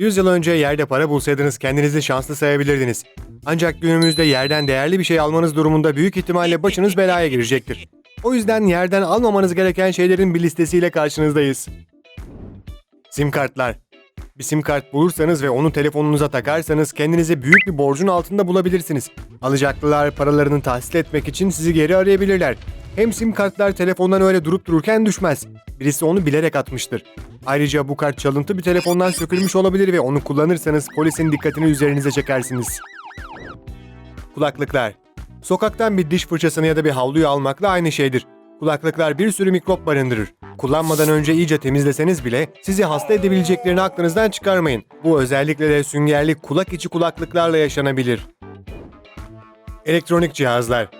100 yıl önce yerde para bulsaydınız kendinizi şanslı sayabilirdiniz. Ancak günümüzde yerden değerli bir şey almanız durumunda büyük ihtimalle başınız belaya girecektir. O yüzden yerden almamanız gereken şeylerin bir listesiyle karşınızdayız. Sim kartlar. Bir sim kart bulursanız ve onu telefonunuza takarsanız kendinizi büyük bir borcun altında bulabilirsiniz. Alacaklılar paralarını tahsil etmek için sizi geri arayabilirler. Hem sim kartlar telefondan öyle durup dururken düşmez. Birisi onu bilerek atmıştır. Ayrıca bu kart çalıntı bir telefondan sökülmüş olabilir ve onu kullanırsanız polisin dikkatini üzerinize çekersiniz. Kulaklıklar. Sokaktan bir diş fırçasını ya da bir havluyu almakla aynı şeydir. Kulaklıklar bir sürü mikrop barındırır. Kullanmadan önce iyice temizleseniz bile sizi hasta edebileceklerini aklınızdan çıkarmayın. Bu özellikle de süngerli kulak içi kulaklıklarla yaşanabilir. Elektronik cihazlar.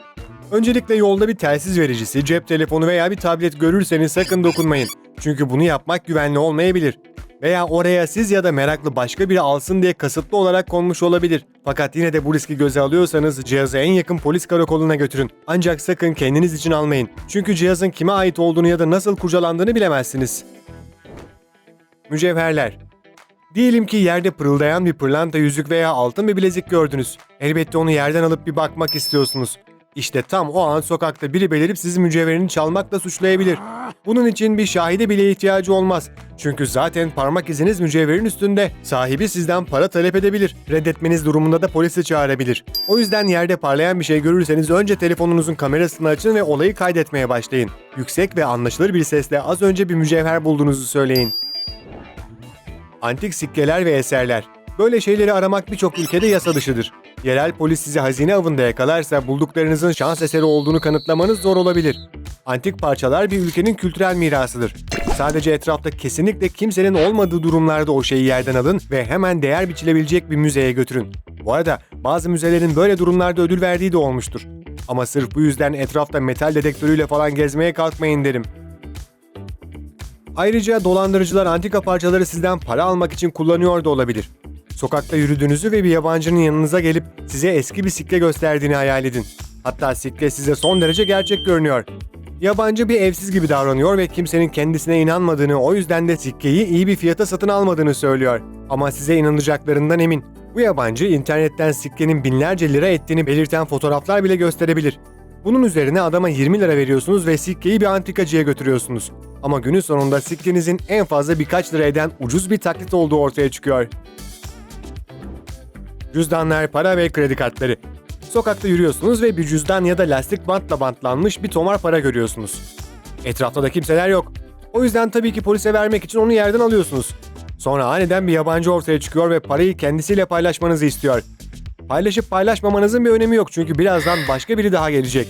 Öncelikle yolda bir telsiz vericisi, cep telefonu veya bir tablet görürseniz sakın dokunmayın. Çünkü bunu yapmak güvenli olmayabilir. Veya oraya siz ya da meraklı başka biri alsın diye kasıtlı olarak konmuş olabilir. Fakat yine de bu riski göze alıyorsanız cihazı en yakın polis karakoluna götürün. Ancak sakın kendiniz için almayın. Çünkü cihazın kime ait olduğunu ya da nasıl kurcalandığını bilemezsiniz. Mücevherler. Diyelim ki yerde pırıldayan bir pırlanta yüzük veya altın bir bilezik gördünüz. Elbette onu yerden alıp bir bakmak istiyorsunuz. İşte tam o an sokakta biri belirip sizi mücevherini çalmakla suçlayabilir. Bunun için bir şahide bile ihtiyacı olmaz. Çünkü zaten parmak iziniz mücevherin üstünde. Sahibi sizden para talep edebilir. Reddetmeniz durumunda da polisi çağırabilir. O yüzden yerde parlayan bir şey görürseniz önce telefonunuzun kamerasını açın ve olayı kaydetmeye başlayın. Yüksek ve anlaşılır bir sesle az önce bir mücevher bulduğunuzu söyleyin. Antik sikkeler ve eserler. Böyle şeyleri aramak birçok ülkede yasa dışıdır. Yerel polis sizi hazine avında yakalarsa bulduklarınızın şans eseri olduğunu kanıtlamanız zor olabilir. Antik parçalar bir ülkenin kültürel mirasıdır. Sadece etrafta kesinlikle kimsenin olmadığı durumlarda o şeyi yerden alın ve hemen değer biçilebilecek bir müzeye götürün. Bu arada bazı müzelerin böyle durumlarda ödül verdiği de olmuştur. Ama sırf bu yüzden etrafta metal dedektörüyle falan gezmeye kalkmayın derim. Ayrıca dolandırıcılar antika parçaları sizden para almak için kullanıyor da olabilir. Sokakta yürüdüğünüzü ve bir yabancının yanınıza gelip size eski bir sikke gösterdiğini hayal edin. Hatta sikke size son derece gerçek görünüyor. Yabancı bir evsiz gibi davranıyor ve kimsenin kendisine inanmadığını o yüzden de sikkeyi iyi bir fiyata satın almadığını söylüyor. Ama size inanacaklarından emin. Bu yabancı internetten sikkenin binlerce lira ettiğini belirten fotoğraflar bile gösterebilir. Bunun üzerine adama 20 lira veriyorsunuz ve sikkeyi bir antikacıya götürüyorsunuz. Ama günün sonunda sikkenizin en fazla birkaç lira eden ucuz bir taklit olduğu ortaya çıkıyor. Cüzdanlar, para ve kredi kartları. Sokakta yürüyorsunuz ve bir cüzdan ya da lastik bantla bantlanmış bir tomar para görüyorsunuz. Etrafta da kimseler yok. O yüzden tabii ki polise vermek için onu yerden alıyorsunuz. Sonra aniden bir yabancı ortaya çıkıyor ve parayı kendisiyle paylaşmanızı istiyor. Paylaşıp paylaşmamanızın bir önemi yok çünkü birazdan başka biri daha gelecek.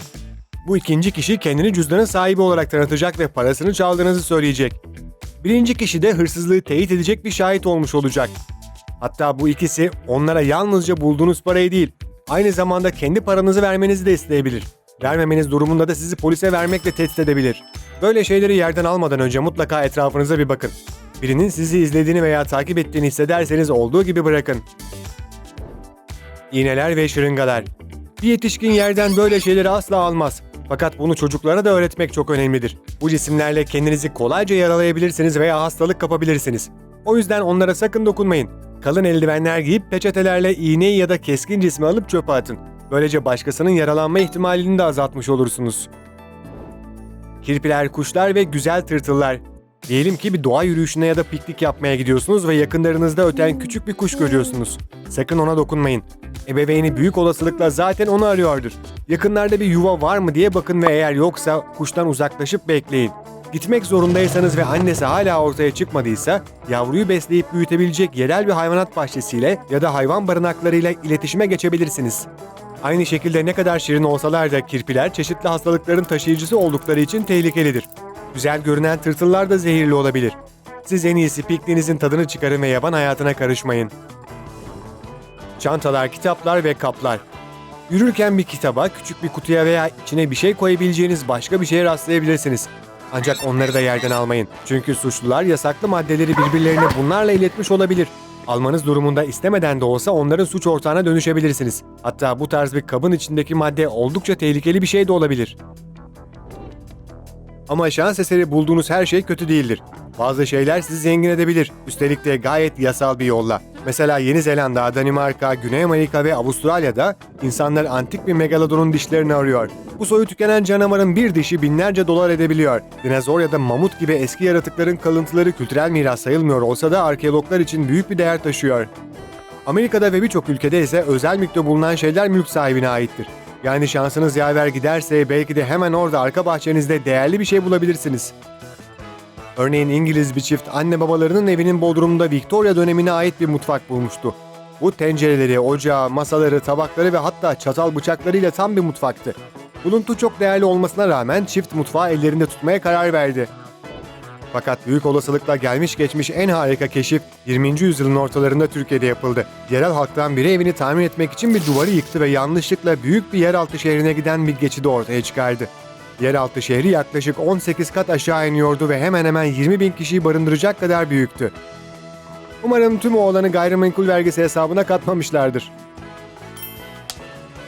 Bu ikinci kişi kendini cüzdanın sahibi olarak tanıtacak ve parasını çaldığınızı söyleyecek. Birinci kişi de hırsızlığı teyit edecek bir şahit olmuş olacak. Hatta bu ikisi onlara yalnızca bulduğunuz parayı değil, aynı zamanda kendi paranızı vermenizi de isteyebilir. Vermemeniz durumunda da sizi polise vermekle tehdit edebilir. Böyle şeyleri yerden almadan önce mutlaka etrafınıza bir bakın. Birinin sizi izlediğini veya takip ettiğini hissederseniz olduğu gibi bırakın. İğneler ve şırıngalar. Bir yetişkin yerden böyle şeyleri asla almaz. Fakat bunu çocuklara da öğretmek çok önemlidir. Bu cisimlerle kendinizi kolayca yaralayabilirsiniz veya hastalık kapabilirsiniz. O yüzden onlara sakın dokunmayın. Kalın eldivenler giyip peçetelerle iğneyi ya da keskin cismi alıp çöpe atın. Böylece başkasının yaralanma ihtimalini de azaltmış olursunuz. Kirpiler, kuşlar ve güzel tırtıllar. Diyelim ki bir doğa yürüyüşüne ya da piknik yapmaya gidiyorsunuz ve yakınlarınızda öten küçük bir kuş görüyorsunuz. Sakın ona dokunmayın. Ebeveyni büyük olasılıkla zaten onu arıyordur. Yakınlarda bir yuva var mı diye bakın ve eğer yoksa kuştan uzaklaşıp bekleyin. Gitmek zorundaysanız ve annesi hala ortaya çıkmadıysa yavruyu besleyip büyütebilecek yerel bir hayvanat bahçesiyle ya da hayvan barınaklarıyla iletişime geçebilirsiniz. Aynı şekilde ne kadar şirin olsalar da kirpiler çeşitli hastalıkların taşıyıcısı oldukları için tehlikelidir. Güzel görünen tırtıllar da zehirli olabilir. Siz en iyisi pikniğinizin tadını çıkarın ve yaban hayatına karışmayın. Çantalar, kitaplar ve kaplar. Yürürken bir kitaba, küçük bir kutuya veya içine bir şey koyabileceğiniz başka bir şeye rastlayabilirsiniz. Ancak onları da yerden almayın. Çünkü suçlular yasaklı maddeleri birbirlerine bunlarla iletmiş olabilir. Almanız durumunda istemeden de olsa onların suç ortağına dönüşebilirsiniz. Hatta bu tarz bir kabın içindeki madde oldukça tehlikeli bir şey de olabilir. Ama şans eseri bulduğunuz her şey kötü değildir. Bazı şeyler sizi zengin edebilir. Üstelik de gayet yasal bir yolla. Mesela Yeni Zelanda, Danimarka, Güney Amerika ve Avustralya'da insanlar antik bir megalodonun dişlerini arıyor. Bu soyu tükenen canavarın bir dişi binlerce dolar edebiliyor. Dinozor ya da mamut gibi eski yaratıkların kalıntıları kültürel miras sayılmıyor olsa da arkeologlar için büyük bir değer taşıyor. Amerika'da ve birçok ülkede ise özel mülkte bulunan şeyler mülk sahibine aittir. Yani şansınız yaver giderse belki de hemen orada arka bahçenizde değerli bir şey bulabilirsiniz. Örneğin İngiliz bir çift anne babalarının evinin bodrumunda Victoria dönemine ait bir mutfak bulmuştu. Bu tencereleri, ocağı, masaları, tabakları ve hatta çatal bıçaklarıyla tam bir mutfaktı. Buluntu çok değerli olmasına rağmen çift mutfağı ellerinde tutmaya karar verdi. Fakat büyük olasılıkla gelmiş geçmiş en harika keşif 20. yüzyılın ortalarında Türkiye'de yapıldı. Yerel halktan biri evini tamir etmek için bir duvarı yıktı ve yanlışlıkla büyük bir yeraltı şehrine giden bir geçidi ortaya çıkardı. Yeraltı şehri yaklaşık 18 kat aşağı iniyordu ve hemen hemen 20 bin kişiyi barındıracak kadar büyüktü. Umarım tüm o olanı gayrimenkul vergisi hesabına katmamışlardır.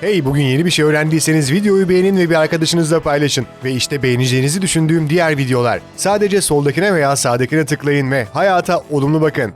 Hey bugün yeni bir şey öğrendiyseniz videoyu beğenin ve bir arkadaşınızla paylaşın. Ve işte beğeneceğinizi düşündüğüm diğer videolar. Sadece soldakine veya sağdakine tıklayın ve hayata olumlu bakın.